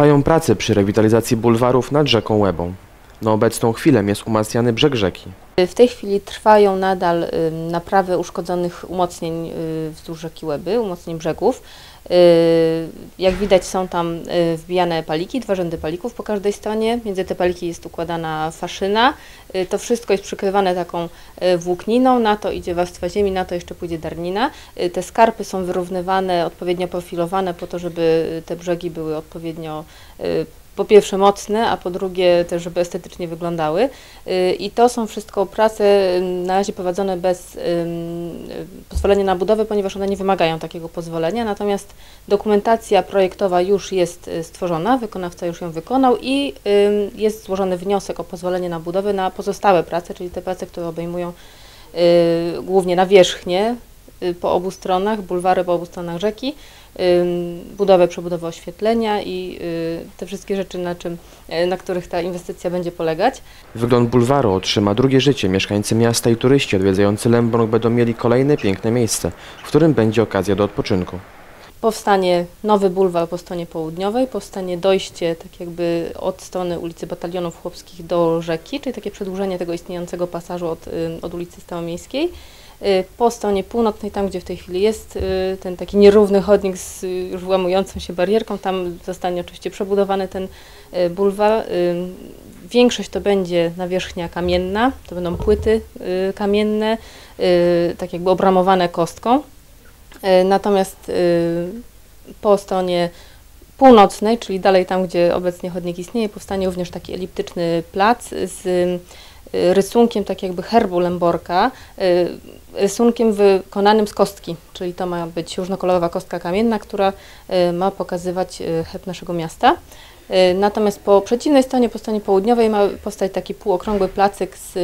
Trwają prace przy rewitalizacji bulwarów nad rzeką Łebą. Na obecną chwilę jest umacniany brzeg rzeki. W tej chwili trwają nadal naprawy uszkodzonych umocnień y, wzdłuż rzeki Łeby, umocnień brzegów. Y, Jak widać są tam y, wbijane paliki, dwa rzędy palików po każdej stronie. Między te paliki jest układana faszyna. To wszystko jest przykrywane taką włókniną, na to idzie warstwa ziemi, na to jeszcze pójdzie darnina. Te skarpy są wyrównywane, odpowiednio profilowane po to, żeby te brzegi były odpowiednio po pierwsze mocne, a po drugie też, żeby estetycznie wyglądały. Y, I to są wszystko prace ym, na razie prowadzone bez y, pozwolenia na budowę, ponieważ one nie wymagają takiego pozwolenia. Natomiast dokumentacja projektowa już jest y, stworzona, wykonawca już ją wykonał i jest złożony wniosek o pozwolenie na budowę na pozostałe prace, czyli te prace, które obejmują y, głównie nawierzchnię y, po obu stronach, bulwary po obu stronach rzeki, ym, budowę, przebudowę oświetlenia i y, te wszystkie rzeczy, na, czym, y, na których ta inwestycja będzie polegać. Wygląd bulwaru otrzyma drugie życie. Mieszkańcy miasta i turyści odwiedzający Lęborg będą mieli kolejne piękne miejsce, w którym będzie okazja do odpoczynku. Powstanie nowy bulwar po stronie południowej, powstanie dojście tak jakby od strony ulicy Batalionów Chłopskich do rzeki, czyli takie przedłużenie tego istniejącego pasażu od, y, od ulicy Staromiejskiej. Y, Po stronie północnej, tam gdzie w tej chwili jest y, ten taki nierówny chodnik z już włamującą się barierką, tam zostanie oczywiście przebudowany ten bulwar. Większość to będzie nawierzchnia kamienna, to będą płyty kamienne, tak jakby obramowane kostką. E, Natomiast y, po stronie północnej, czyli dalej tam, gdzie obecnie chodnik istnieje, powstanie również taki eliptyczny plac z rysunkiem tak jakby herbu Lęborka, y, rysunkiem wykonanym z kostki, czyli to ma być różnokolorowa kostka kamienna, która y, ma pokazywać y, herb naszego miasta. Y, Natomiast po przeciwnej stronie, po stronie południowej ma powstać taki półokrągły placyk z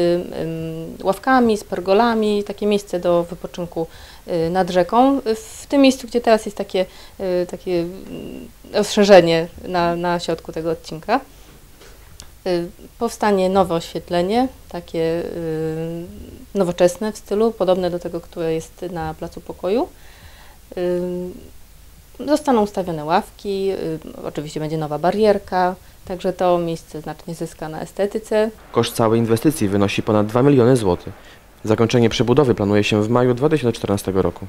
ławkami, z pergolami, takie miejsce do wypoczynku y, nad rzeką. W tym miejscu, gdzie teraz jest takie, y, takie mm, rozszerzenie na, na środku tego odcinka. Y, Powstanie nowe oświetlenie, takie y, nowoczesne w stylu, podobne do tego, które jest na Placu Pokoju. Y, Zostaną ustawione ławki, oczywiście będzie nowa barierka, także to miejsce znacznie zyska na estetyce. Koszt całej inwestycji wynosi ponad 2 miliony złotych. Zakończenie przebudowy planuje się w maju 2014 roku.